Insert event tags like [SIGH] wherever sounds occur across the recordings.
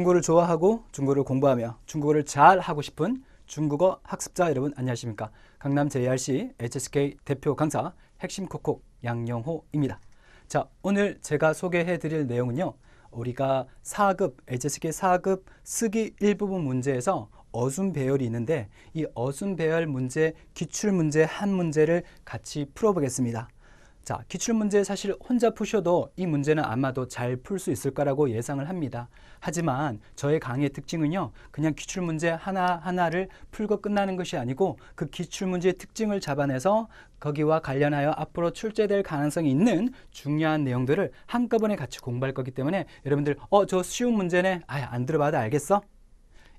중국어를 좋아하고 중국어를 공부하며 중국어를 잘 하고 싶은 중국어 학습자 여러분 안녕하십니까? 강남 JRC HSK 대표 강사 핵심 콕콕 양영호입니다. 자, 오늘 제가 소개해 드릴 내용은요. 우리가 4급 HSK 4급 쓰기 일부분 문제에서 어순 배열이 있는데 이 어순 배열 문제 기출 문제 한 문제를 같이 풀어 보겠습니다. 자, 기출 문제 사실 혼자 푸셔도 이 문제는 아마도 잘 풀 수 있을 거라고 예상을 합니다. 하지만 저의 강의의 특징은요, 그냥 기출 문제 하나하나를 풀고 끝나는 것이 아니고 그 기출 문제의 특징을 잡아내서 거기와 관련하여 앞으로 출제될 가능성이 있는 중요한 내용들을 한꺼번에 같이 공부할 거기 때문에 여러분들, 어, 저 쉬운 문제네. 아, 안 들어봐도 알겠어?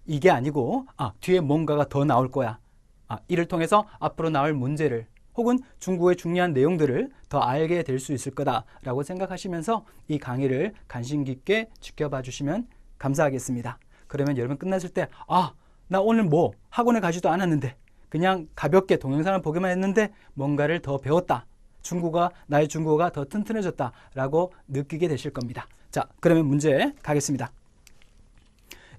이게 아니고, 아, 뒤에 뭔가가 더 나올 거야. 아, 이를 통해서 앞으로 나올 문제를 혹은 중국의 중요한 내용들을 더 알게 될 수 있을 거다라고 생각하시면서 이 강의를 관심 깊게 지켜봐 주시면 감사하겠습니다. 그러면 여러분 끝났을 때, 아, 나 오늘 뭐 학원에 가지도 않았는데 그냥 가볍게 동영상을 보기만 했는데 뭔가를 더 배웠다. 중국어, 나의 중국어가 더 튼튼해졌다 라고 느끼게 되실 겁니다. 자, 그러면 문제 가겠습니다.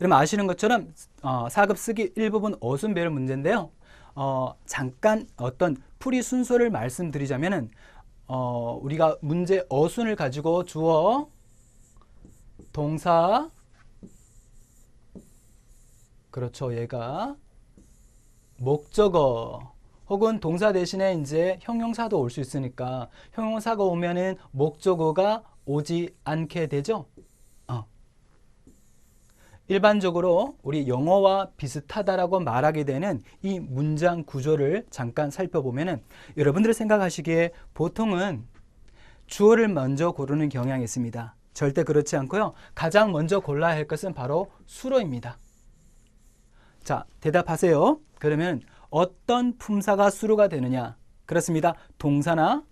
여러분 아시는 것처럼 어, 4급 쓰기 일부분 어순 배열 문제인데요. 어, 잠깐 어떤 풀이 순서를 말씀드리자면 은 어, 우리가 문제 어순을 가지고 주어, 동사, 그렇죠. 얘가 목적어 혹은 동사 대신에 이제 형용사도 올 수 있으니까 형용사가 오면은 목적어가 오지 않게 되죠. 어. 일반적으로 우리 영어와 비슷하다라고 말하게 되는 이 문장 구조를 잠깐 살펴보면은 여러분들이 생각하시기에 보통은 주어를 먼저 고르는 경향이 있습니다. 절대 그렇지 않고요. 가장 먼저 골라야 할 것은 바로 수로입니다. 자, 대답하세요. 그러면 어떤 품사가 수로가 되느냐? 그렇습니다. 동사나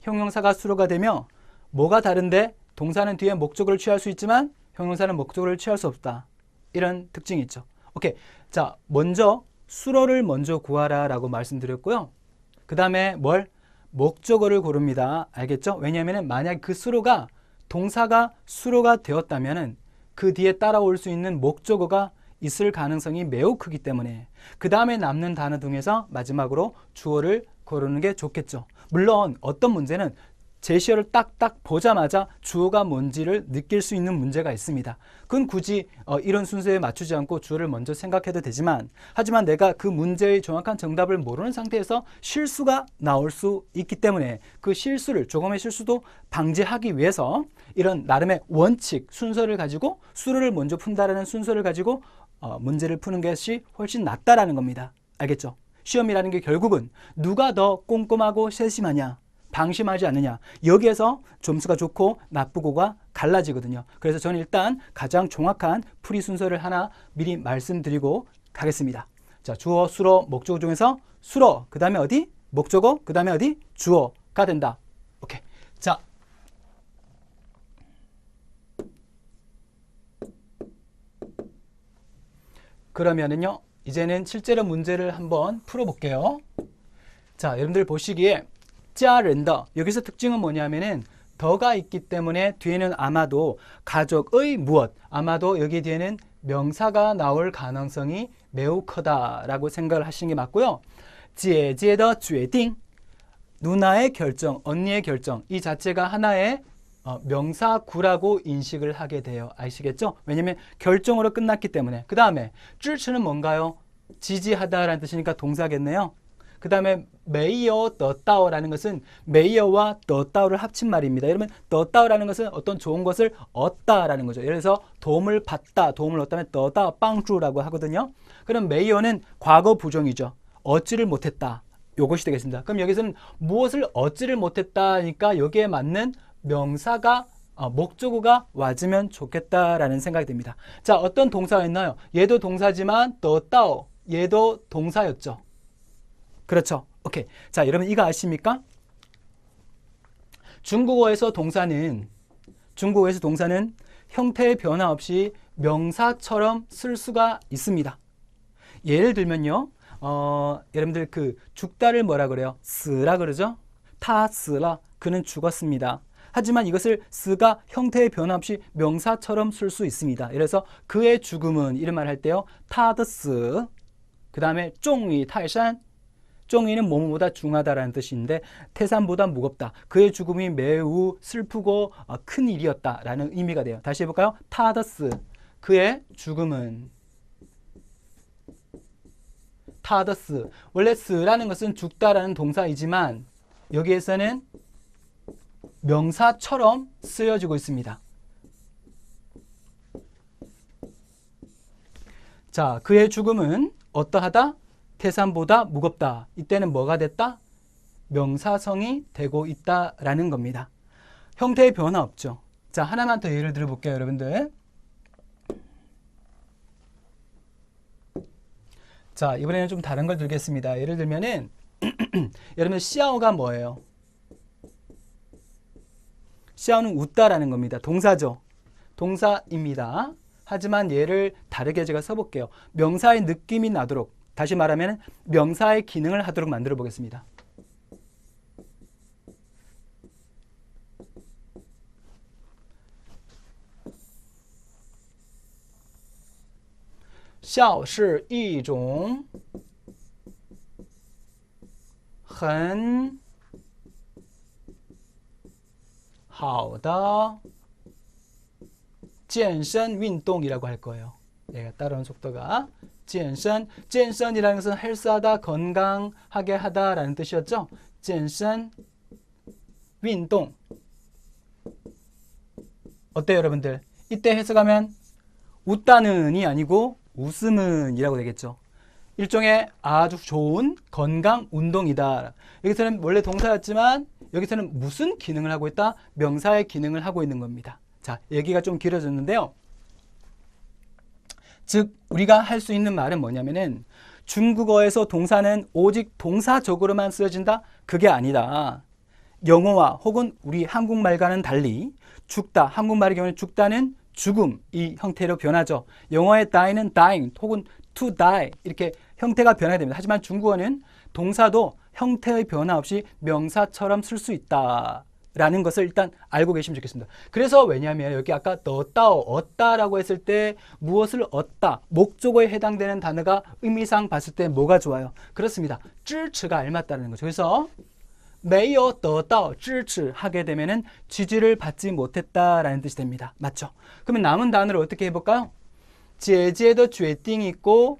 형용사가 수로가 되며 뭐가 다른데 동사는 뒤에 목적어를 취할 수 있지만 형용사는 목적어를 취할 수 없다. 이런 특징이 있죠. 오케이. 자, 먼저 수로를 먼저 구하라 라고 말씀드렸고요. 그 다음에 뭘? 목적어를 고릅니다. 알겠죠? 왜냐하면 만약 그 수로가 동사가 수로가 되었다면은 그 뒤에 따라올 수 있는 목적어가 있을 가능성이 매우 크기 때문에 그 다음에 남는 단어 중에서 마지막으로 주어를 고르는 게 좋겠죠. 물론 어떤 문제는 제시어를 딱딱 보자마자 주어가 뭔지를 느낄 수 있는 문제가 있습니다. 그건 굳이 어, 이런 순서에 맞추지 않고 주어를 먼저 생각해도 되지만 하지만 내가 그 문제의 정확한 정답을 모르는 상태에서 실수가 나올 수 있기 때문에 그 실수를 조금의 실수도 방지하기 위해서 이런 나름의 원칙 순서를 가지고 수로를 먼저 푼다라는 순서를 가지고 어, 문제를 푸는 것이 훨씬 낫다라는 겁니다. 알겠죠? 시험이라는 게 결국은 누가 더 꼼꼼하고 세심하냐 방심하지 않느냐 여기에서 점수가 좋고 나쁘고가 갈라지거든요. 그래서 저는 일단 가장 정확한 풀이 순서를 하나 미리 말씀드리고 가겠습니다. 자, 주어, 수로, 목적어 중에서 수로, 그 다음에 어디? 목적어, 그 다음에 어디? 주어가 된다. 오케이. 자. 그러면은요, 이제는 실제로 문제를 한번 풀어볼게요. 자, 여러분들 보시기에 짜른더 여기서 특징은 뭐냐면은 더가 있기 때문에 뒤에는 아마도 가족의 무엇 아마도 여기 뒤에는 명사가 나올 가능성이 매우 크다라고 생각을 하시는 게 맞고요. 제제더决定 누나의 결정, 언니의 결정 이 자체가 하나의 어, 명사구라고 인식을 하게 돼요. 아시겠죠? 왜냐면 결정으로 끝났기 때문에. 그 다음에 쯔츠는 뭔가요? 지지하다라는 뜻이니까 동사겠네요. 그 다음에 메이어 더따오라는 것은 메이어와 더따오를 합친 말입니다. 여러분 더따오라는 것은 어떤 좋은 것을 얻다라는 거죠. 예를 들어서 도움을 받다, 도움을 얻다면 더따 빵주라고 하거든요. 그럼 메이어는 과거 부정이죠. 얻지를 못했다. 요것이 되겠습니다. 그럼 여기서는 무엇을 얻지를 못했다니까 여기에 맞는 명사가 어, 목적어가 와주면 좋겠다라는 생각이 듭니다. 자, 어떤 동사가 있나요? 얘도 동사지만 더 따오 얘도 동사였죠. 그렇죠. 오케이. 자, 여러분 이거 아십니까? 중국어에서 동사는 중국어에서 동사는 형태의 변화 없이 명사처럼 쓸 수가 있습니다. 예를 들면요. 어, 여러분들 그 죽다를 뭐라 그래요? 쓰라 그러죠? 타 쓰라. 그는 죽었습니다. 하지만 이것을 쓰가 형태의 변화 없이 명사처럼 쓸 수 있습니다. 그래서 그의 죽음은 이런 말 할 때요. 타드스 그 다음에 쫑이 탈산 쫑이는 뭐뭐보다 중하다라는 뜻인데 태산보다 무겁다. 그의 죽음이 매우 슬프고 어, 큰 일이었다라는 의미가 돼요. 다시 해볼까요? 타더스 그의 죽음은 타더스 원래 스라는 것은 죽다라는 동사이지만 여기에서는 명사처럼 쓰여지고 있습니다. 자, 그의 죽음은 어떠하다? 태산보다 무겁다. 이때는 뭐가 됐다? 명사성이 되고 있다라는 겁니다. 형태의 변화 없죠. 자, 하나만 더 예를 들어 볼게요, 여러분들. 자, 이번에는 좀 다른 걸 들겠습니다. 예를 들면은 [CLEARS THROAT] 여러분 시아오가 뭐예요? 시아오는 웃다라는 겁니다. 동사죠. 동사입니다. 하지만 얘를 다르게 제가 써볼게요. 명사의 느낌이 나도록 다시 말하면 명사의 기능을 하도록 만들어 보겠습니다. 샤오 是一种很 好다 젠션 운동이라고 할 거예요. 얘가 따라오는 속도가 젠션 젠션이라는 것은 헬스하다 건강하게 하다라는 뜻이었죠. 젠션 운동 어때요 여러분들? 이때 해석하면 웃다는이 아니고 웃음은이라고 되겠죠. 일종의 아주 좋은 건강 운동이다. 여기서는 원래 동사였지만 여기서는 무슨 기능을 하고 있다? 명사의 기능을 하고 있는 겁니다. 자, 얘기가 좀 길어졌는데요. 즉, 우리가 할 수 있는 말은 뭐냐면은 중국어에서 동사는 오직 동사적으로만 쓰여진다? 그게 아니다. 영어와 혹은 우리 한국말과는 달리 죽다, 한국말의 경우는 죽다는 죽음 이 형태로 변하죠. 영어의 die는 dying 혹은 to die 이렇게 형태가 변화됩니다. 하지만 중국어는 동사도 형태의 변화 없이 명사처럼 쓸 수 있다. 라는 것을 일단 알고 계시면 좋겠습니다. 그래서 왜냐하면 여기 아까 넣었다, 얻다라고 했을 때 무엇을 얻다, 목적어에 해당되는 단어가 의미상 봤을 때 뭐가 좋아요? 그렇습니다. 支持가 알맞다는 거죠. 그래서 没有得到支持 하게 되면은 지지를 받지 못했다라는 뜻이 됩니다. 맞죠? 그러면 남은 단어를 어떻게 해볼까요? 姐姐的决定 있고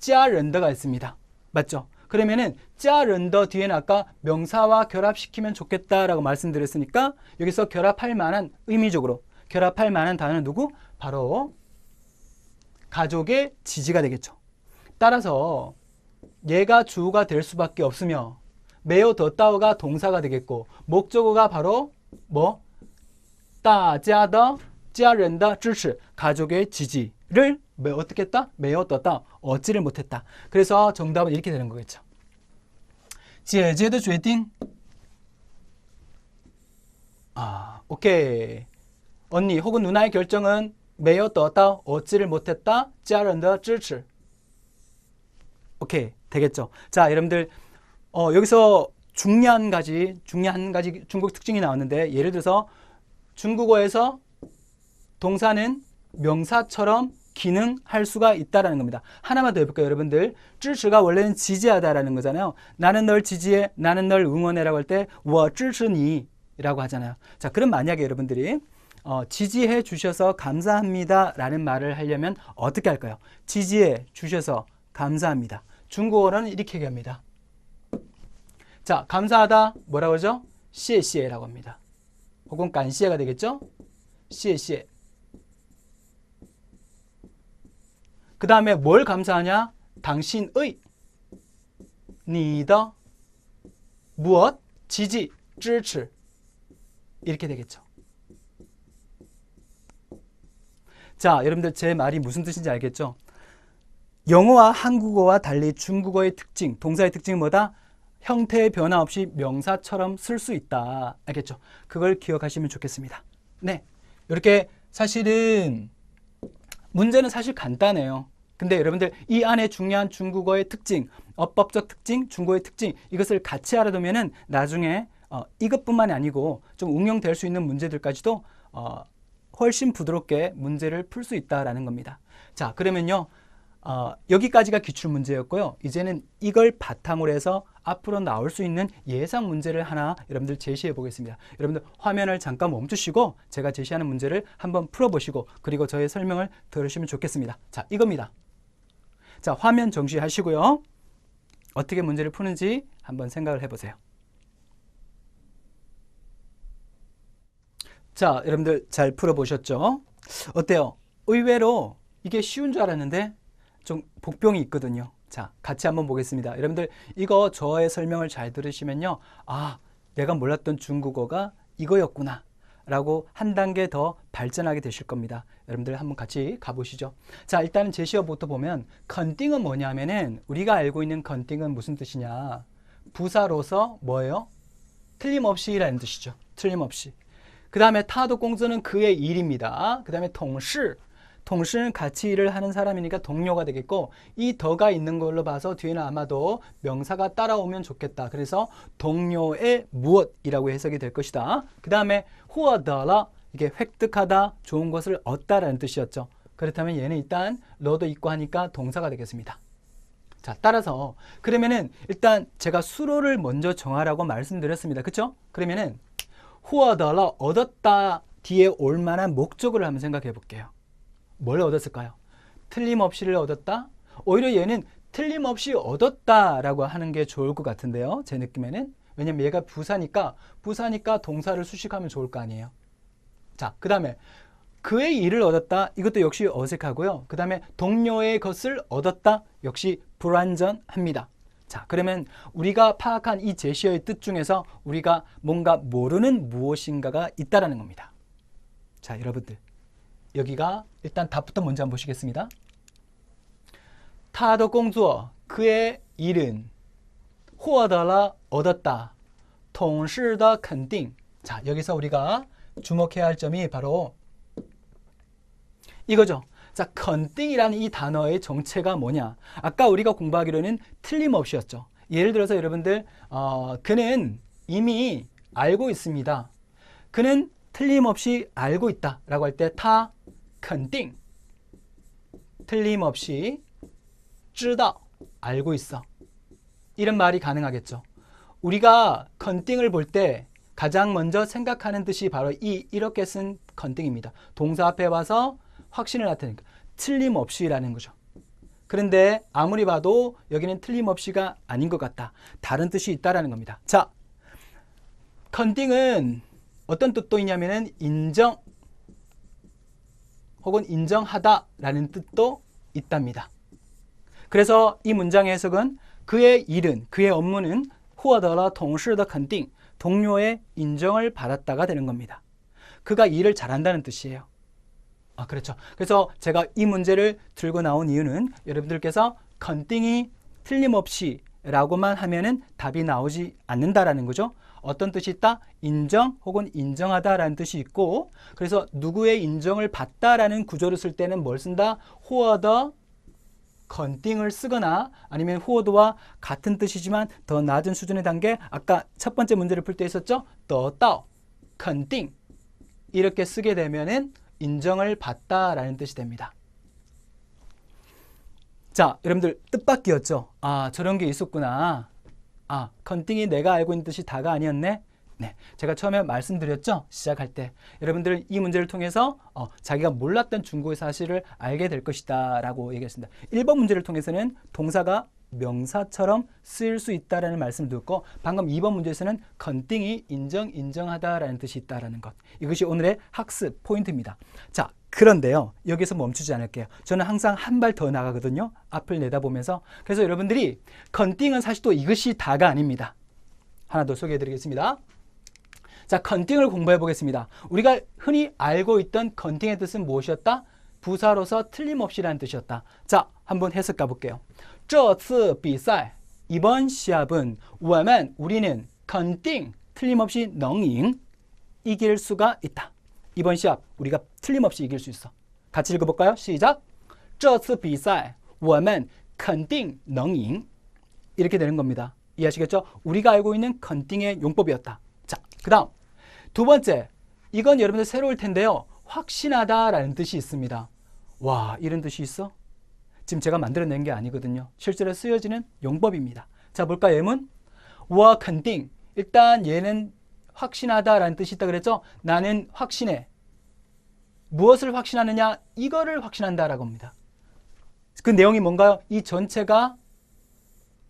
家人的가 있습니다. 맞죠? 그러면은 짜른더 뒤에 아까 명사와 결합시키면 좋겠다라고 말씀드렸으니까 여기서 결합할 만한 의미적으로 결합할 만한 단어는 누구? 바로 가족의 지지가 되겠죠. 따라서 얘가 주어가 될 수밖에 없으며 매우 더따오가 동사가 되겠고 목적어가 바로 뭐? 따자더 家人的支持 가족의 지지를 어떻게 했다? 매우 더大 얻지를 못했다. 그래서 정답은 이렇게 되는 거겠죠. 姐姐的决定 아, 오케이. 언니 혹은 누나의 결정은 매우 더大 얻지를 못했다. 家人的支持 오케이. 되겠죠. 자, 여러분들 어, 여기서 중요한 가지, 중요한 가지 중국 특징이 나왔는데 예를 들어서 중국어에서 동사는 명사처럼 기능할 수가 있다라는 겁니다. 하나만 더 해볼까요, 여러분들? 쯔츠가 원래는 지지하다라는 거잖아요. 나는 널 지지해, 나는 널 응원해라고 할 때, 워 쯔츠니라고 하잖아요. 자, 그럼 만약에 여러분들이 어, 지지해 주셔서 감사합니다라는 말을 하려면 어떻게 할까요? 지지해 주셔서 감사합니다. 중국어로는 이렇게 얘기합니다. 자, 감사하다 뭐라고 하죠? 시에시에라고 합니다. 혹은 간시에가 되겠죠? 시에시에. 그 다음에 뭘 감사하냐? 당신의 니더 무엇? 지지, 支持 이렇게 되겠죠. 자, 여러분들 제 말이 무슨 뜻인지 알겠죠? 영어와 한국어와 달리 중국어의 특징, 동사의 특징은 뭐다? 형태의 변화 없이 명사처럼 쓸 수 있다. 알겠죠? 그걸 기억하시면 좋겠습니다. 네, 이렇게 사실은 문제는 사실 간단해요. 근데 여러분들 이 안에 중요한 중국어의 특징, 어법적 특징, 중국어의 특징 이것을 같이 알아두면은 나중에 어, 이것뿐만이 아니고 좀 응용될 수 있는 문제들까지도 어, 훨씬 부드럽게 문제를 풀 수 있다라는 겁니다. 자, 그러면요. 어, 여기까지가 기출 문제였고요. 이제는 이걸 바탕으로 해서 앞으로 나올 수 있는 예상 문제를 하나 여러분들 제시해 보겠습니다. 여러분들 화면을 잠깐 멈추시고 제가 제시하는 문제를 한번 풀어보시고 그리고 저의 설명을 들으시면 좋겠습니다. 자, 이겁니다. 자, 화면 정지하시고요. 어떻게 문제를 푸는지 한번 생각을 해보세요. 자, 여러분들 잘 풀어보셨죠? 어때요? 의외로 이게 쉬운 줄 알았는데 좀 복병이 있거든요. 자, 같이 한번 보겠습니다. 여러분들 이거 저의 설명을 잘 들으시면요. 아, 내가 몰랐던 중국어가 이거였구나. 라고 한 단계 더 발전하게 되실 겁니다. 여러분들 한번 같이 가보시죠. 자, 일단은 제시어부터 보면 컨띵은 뭐냐면은 우리가 알고 있는 컨띵은 무슨 뜻이냐? 부사로서 뭐예요? 틀림없이라는 뜻이죠. 틀림없이. 그 다음에 타도 공주는 그의 일입니다. 그 다음에 동시 동시는 같이 일을 하는 사람이니까 동료가 되겠고 이 더가 있는 걸로 봐서 뒤에는 아마도 명사가 따라오면 좋겠다. 그래서 동료의 무엇이라고 해석이 될 것이다. 그 다음에 후어더라 이게 획득하다 좋은 것을 얻다라는 뜻이었죠. 그렇다면 얘는 일단 러도 있고 하니까 동사가 되겠습니다. 자, 따라서 그러면은 일단 제가 수로를 먼저 정하라고 말씀드렸습니다. 그렇죠? 그러면은 후어더러 얻었다 뒤에 올 만한 목적을 한번 생각해 볼게요. 뭘 얻었을까요? 틀림없이를 얻었다? 오히려 얘는 틀림없이 얻었다라고 하는 게 좋을 것 같은데요. 제 느낌에는. 왜냐면 얘가 부사니까 부사니까 동사를 수식하면 좋을 거 아니에요. 자, 그 다음에 그의 일을 얻었다. 이것도 역시 어색하고요. 그 다음에 동료의 것을 얻었다. 역시 불완전합니다. 자, 그러면 우리가 파악한 이 제시어의 뜻 중에서 우리가 뭔가 모르는 무엇인가가 있다라는 겁니다. 자, 여러분들. 여기가 일단 답부터 먼저 한번 보시겠습니다. 타더 공주어 그의 일은 호어더라 얻었다. 동시더肯定. 자, 여기서 우리가 주목해야 할 점이 바로 이거죠. 자, 컨띵이라는 이 단어의 정체가 뭐냐? 아까 우리가 공부하기로는 틀림없이였죠. 예를 들어서 여러분들 어, 그는 이미 알고 있습니다. 그는 틀림없이 알고 있다 라고 할 때 타, 肯定 틀림없이 知道 알고 있어. 이런 말이 가능하겠죠. 우리가 컨띵을 볼 때 가장 먼저 생각하는 뜻이 바로 이 이렇게 쓴 컨띵입니다. 동사 앞에 와서 확신을 나타내니까 틀림없이라는 거죠. 그런데 아무리 봐도 여기는 틀림없이가 아닌 것 같다. 다른 뜻이 있다라는 겁니다. 자, 컨띵은 어떤 뜻도 있냐면은 인정 혹은 인정하다라는 뜻도 있답니다. 그래서 이 문장의 해석은 그의 일은 그의 업무는 컨띵 동료의 인정을 받았다가 되는 겁니다. 그가 일을 잘한다는 뜻이에요. 아, 그렇죠. 그래서 제가 이 문제를 들고 나온 이유는 여러분들께서 컨띵이 틀림없이 라고만 하면은 답이 나오지 않는다라는 거죠. 어떤 뜻이 있다? 인정 혹은 인정하다라는 뜻이 있고 그래서 누구의 인정을 받다라는 구조를 쓸 때는 뭘 쓴다? 호어더 컨띵을 쓰거나 아니면 후어드와 같은 뜻이지만 더 낮은 수준의 단계 아까 첫 번째 문제를 풀 때 있었죠? 더 따오 컨띵 이렇게 쓰게 되면은 인정을 받다라는 뜻이 됩니다. 자, 여러분들 뜻밖이었죠? 아, 저런 게 있었구나. 아, 컨띵이 내가 알고 있는 뜻이 다가 아니었네. 네, 제가 처음에 말씀드렸죠. 시작할 때 여러분들 이 문제를 통해서 어, 자기가 몰랐던 중국의 사실을 알게 될 것이다 라고 얘기했습니다. 1번 문제를 통해서는 동사가 명사처럼 쓰일 수 있다라는 말씀을 듣고 방금 2번 문제에서는 컨띵이 인정 인정하다라는 뜻이 있다라는 것. 이것이 오늘의 학습 포인트입니다. 자, 그런데요. 여기서 멈추지 않을게요. 저는 항상 한 발 더 나가거든요. 앞을 내다보면서. 그래서 여러분들이 컨띵은 사실 또 이것이 다가 아닙니다. 하나 더 소개해 드리겠습니다. 자, 컨띵을 공부해 보겠습니다. 우리가 흔히 알고 있던 컨띵의 뜻은 무엇이었다? 부사로서 틀림없이라는 뜻이었다. 자, 한번 해석 가 볼게요. 这次比赛 이번 시합은 我们 우리는 肯定 틀림없이 能赢 이길 수가 있다. 이번 시합 우리가 틀림없이 이길 수 있어. 같이 읽어볼까요? 시작. 这次比赛我们肯定能赢 이렇게 되는 겁니다. 이해하시겠죠? 우리가 알고 있는 컨띵의 용법이었다. 그다음 두 번째 이건 여러분들 새로울 텐데요. 확신하다라는 뜻이 있습니다. 와, 이런 뜻이 있어? 지금 제가 만들어낸 게 아니거든요. 실제로 쓰여지는 용법입니다. 자, 볼까요? 와, 컨딩. 일단 얘는 확신하다라는 뜻이 있다 그랬죠? 나는 확신해. 무엇을 확신하느냐? 이거를 확신한다라고 합니다. 그 내용이 뭔가요? 이 전체가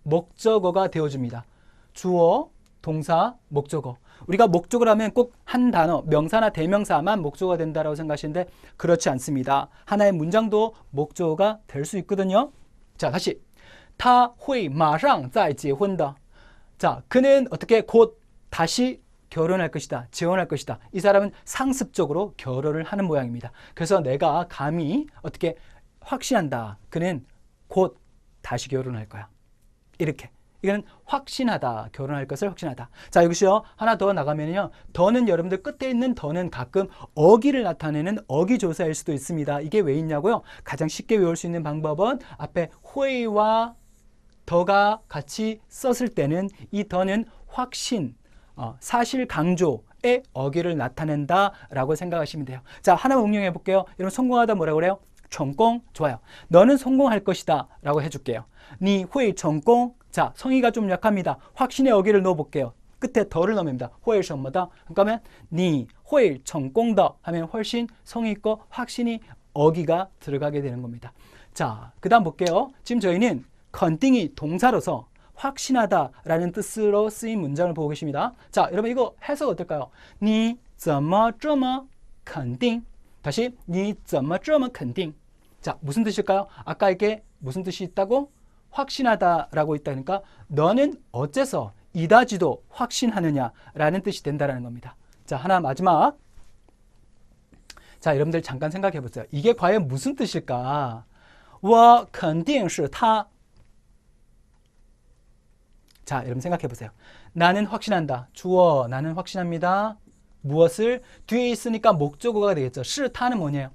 목적어가 되어줍니다. 주어, 동사, 목적어. 우리가 목적을 하면 꼭 한 단어, 명사나 대명사만 목적어가 된다라고 생각하시는데 그렇지 않습니다. 하나의 문장도 목적어가 될 수 있거든요. 자, 다시. 他会马上再结婚的. 자, 그는 어떻게 곧 다시 결혼할 것이다. 재혼할 것이다. 이 사람은 상습적으로 결혼을 하는 모양입니다. 그래서 내가 감히 어떻게 확신한다. 그는 곧 다시 결혼할 거야. 이렇게. 이거는 확신하다. 결혼할 것을 확신하다. 자, 여기서요. 하나 더 나가면요. 더는 여러분들 끝에 있는 더는 가끔 어기를 나타내는 어기 조사일 수도 있습니다. 이게 왜 있냐고요? 가장 쉽게 외울 수 있는 방법은 앞에 회의와 더가 같이 썼을 때는 이 더는 확신, 어, 사실 강조 의 어기를 나타낸다라고 생각하시면 돼요. 자, 하나 응용해 볼게요. 여러분 성공하다 뭐라고 그래요? 성공 좋아요. 너는 성공할 것이다라고 해줄게요. 니 회의 성공 자, 성의가 좀 약합니다. 확신의 어기를 넣어볼게요. 끝에 더를 넣습니다. 호의什么的 그러면 니 호의 성공더 하면 훨씬 성의 있고 확신이 어기가 들어가게 되는 겁니다. 자, 그 다음 볼게요. 지금 저희는 컨띵이 동사로서 확신하다라는 뜻으로 쓰인 문장을 보고 계십니다. 자, 여러분 이거 해석 어떨까요? 니 怎么这么肯定? 다시 니 怎么这么肯定? 자, 무슨 뜻일까요? 아까 이게 무슨 뜻이 있다고? 확신하다라고 있다 그러니까 너는 어째서 이다지도 확신하느냐라는 뜻이 된다라는 겁니다. 자, 하나 마지막. 자, 여러분들 잠깐 생각해 보세요. 이게 과연 무슨 뜻일까? 我肯定是他 자, 여러분 생각해 보세요. 나는 확신한다. 주어 나는 확신합니다. 무엇을 뒤에 있으니까 목적어가 되겠죠. 실타는 뭐냐요?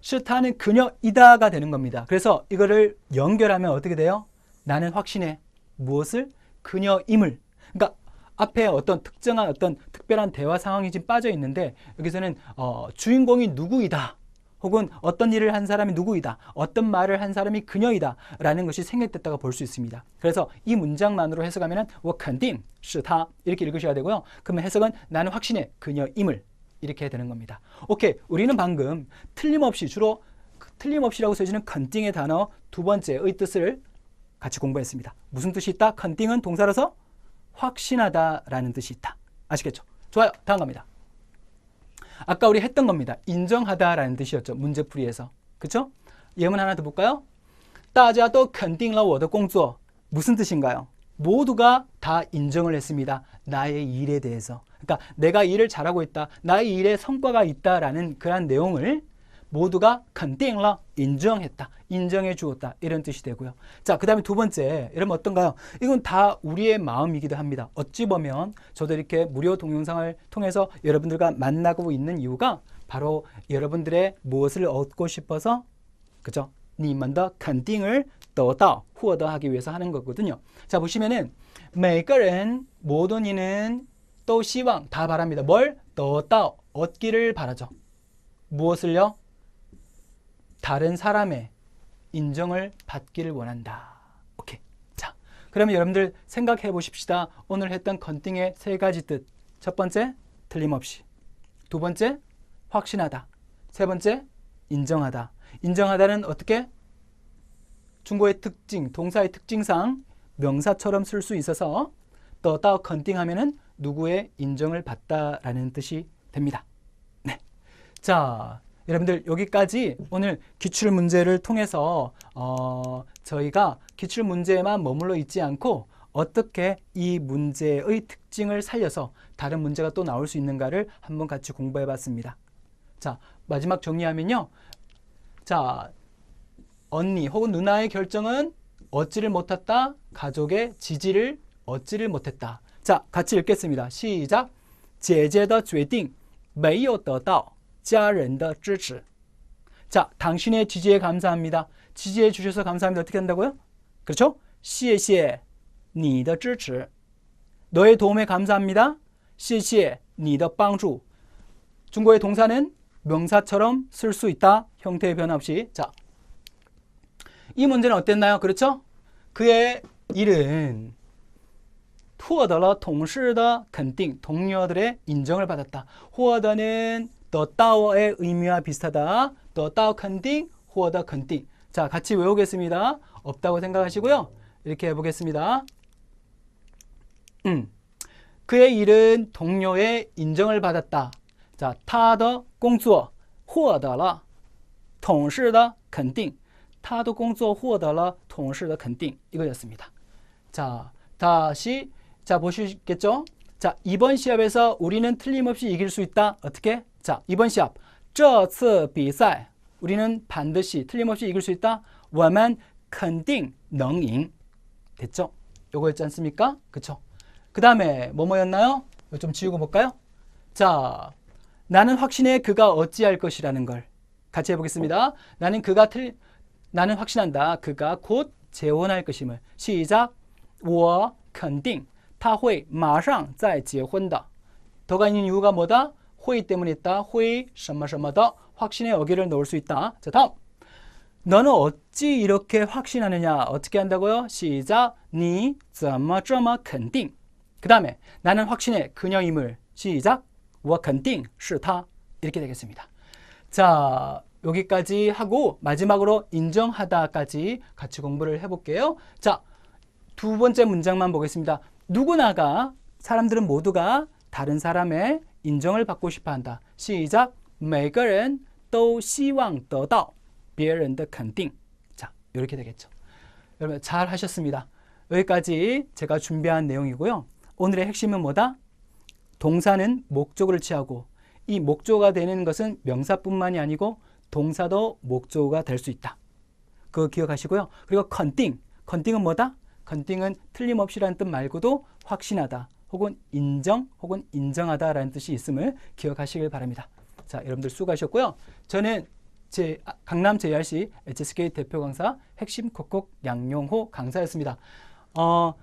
실타는 그녀이다가 되는 겁니다. 그래서 이거를 연결하면 어떻게 돼요? 나는 확신해. 무엇을? 그녀임을. 그러니까 앞에 어떤 특정한 어떤 특별한 대화 상황이 지금 빠져 있는데 여기서는 어, 주인공이 누구이다. 혹은 어떤 일을 한 사람이 누구이다. 어떤 말을 한 사람이 그녀이다. 라는 것이 생략됐다고 볼수 있습니다. 그래서 이 문장만으로 해석하면 워컨딩, 시타 이렇게 읽으셔야 되고요. 그러면 해석은 나는 확신해 그녀임을 이렇게 되는 겁니다. 오케이, 우리는 방금 틀림없이 주로 그 틀림없이라고 써지는 컨팅의 단어 두 번째의 뜻을 같이 공부했습니다. 무슨 뜻이 있다? 컨띵은 동사로서 확신하다라는 뜻이 있다. 아시겠죠? 좋아요. 다음 갑니다. 아까 우리 했던 겁니다. 인정하다라는 뜻이었죠. 문제풀이에서. 그쵸? 예문 하나 더 볼까요? 大家都肯定了我的工作. 무슨 뜻인가요? 모두가 다 인정을 했습니다. 나의 일에 대해서. 그러니까 내가 일을 잘하고 있다. 나의 일에 성과가 있다라는 그런 내용을 모두가 컨딩러 인정했다. 인정해 주었다. 이런 뜻이 되고요. 자, 그다음에 두 번째. 여러분 어떤가요? 이건 다 우리의 마음이기도 합니다. 어찌 보면 저도 이렇게 무료 동영상을 통해서 여러분들과 만나고 있는 이유가 바로 여러분들의 무엇을 얻고 싶어서 그죠? 니먼더 컨딩을 더다 후어더 하기 위해서 하는 거거든요. 자, 보시면은 每个人 모든 이는 또 시왕 다 바랍니다. 뭘? 더다 얻기를 바라죠. 무엇을요? 다른 사람의 인정을 받기를 원한다. 오케이. 자, 그러면 여러분들 생각해 보십시다. 오늘 했던 컨팅의 세 가지 뜻. 첫 번째, 틀림없이. 두 번째, 확신하다. 세 번째, 인정하다. 인정하다는 어떻게? 중국의 특징, 동사의 특징상 명사처럼 쓸 수 있어서 더다 컨팅하면은 누구의 인정을 받다라는 뜻이 됩니다. 네. 자, 여러분들 여기까지 오늘 기출 문제를 통해서 어, 저희가 기출 문제에만 머물러 있지 않고 어떻게 이 문제의 특징을 살려서 다른 문제가 또 나올 수 있는가를 한번 같이 공부해 봤습니다. 자, 마지막 정리하면요. 자, 언니 혹은 누나의 결정은 얻지를 못했다. 가족의 지지를 얻지를 못했다. 자, 같이 읽겠습니다. 시작. 姐姐的决定没有得到 家人的支持. 자, 당신의 지지에 감사합니다. 지지해 주셔서 감사합니다. 어떻게 한다고요? 그렇죠? 谢谢你的支持. 너의 도움에 감사합니다. 谢谢 你的帮助. 중국의 동사는 명사처럼 쓸 수 있다. 형태의 변화 없이. 자, 이 문제는 어땠나요? 그렇죠? 그의 일은 获得了同事的肯定, 동료들의 인정을 받았다. 获得는 得到의 의미와 비슷하다. 得到肯定,获得肯定. 자, 같이 외우겠습니다. 없다고 생각하시고요. 이렇게 해보겠습니다. 음, 그의 일은 동료의 인정을 받았다. 자, 他的工作获得了同事的肯定.他的工作获得了同事的肯定. 이거였습니다. 자, 다시 자 보시겠죠? 자, 이번 시합에서 우리는 틀림없이 이길 수 있다. 어떻게? 자, 이번 시합. 这次比赛 우리는 반드시 틀림없이 이길 수 있다. 我们肯定能赢. 됐죠? 요거였지 않습니까? 그쵸? 그 다음에 뭐뭐였나요? 이거 좀 지우고 볼까요? 자, 나는 확신해 그가 어찌할 것이라는 걸 같이 해보겠습니다. 나는 그가 틀, 나는 확신한다. 그가 곧 재혼할 것임을. 시작. 我肯定他会马上再结婚的. 더가 있는 이유가 뭐다? 会 때문에 있다. 会什么什么的. 확신의 어기를 넣을 수 있다. 자, 다음. 너는 어찌 이렇게 확신하느냐? 어떻게 한다고요? 시작. 你怎么这么肯定? 그 다음에 나는 확신해 그녀임을. 시작. 我肯定是他. 이렇게 되겠습니다. 자, 여기까지 하고 마지막으로 인정하다까지 같이 공부를 해볼게요. 자, 두 번째 문장만 보겠습니다. 누구나가 사람들은 모두가 다른 사람의 인정을 받고 싶어 한다. 시작. 每个人都希望得到别人的肯定. 자, 이렇게 되겠죠. 여러분 잘 하셨습니다. 여기까지 제가 준비한 내용이고요. 오늘의 핵심은 뭐다? 동사는 목적어를 취하고 이 목적어가 되는 것은 명사뿐만이 아니고 동사도 목적어가 될 수 있다. 그거 기억하시고요. 그리고 컨띵. 컨띵은 뭐다? 컨띵은 틀림없이라는 뜻 말고도 확신하다 혹은 인정 혹은 인정하다라는 뜻이 있음을 기억하시길 바랍니다. 자, 여러분들 수고하셨고요. 저는 제 아, 강남 JRC HSK 대표 강사 핵심 콕콕 양용호 강사였습니다. 어,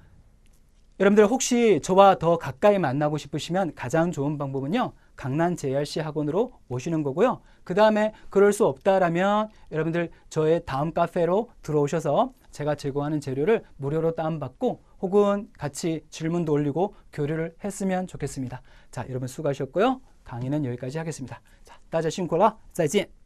여러분들 혹시 저와 더 가까이 만나고 싶으시면 가장 좋은 방법은요. 강남 JRC 학원으로 오시는 거고요. 그 다음에 그럴 수 없다라면 여러분들 저의 다음 카페로 들어오셔서 제가 제공하는 재료를 무료로 다운받고 혹은 같이 질문도 올리고 교류를 했으면 좋겠습니다. 자, 여러분 수고하셨고요. 강의는 여기까지 하겠습니다. 자, 따자 신콜라, 再见.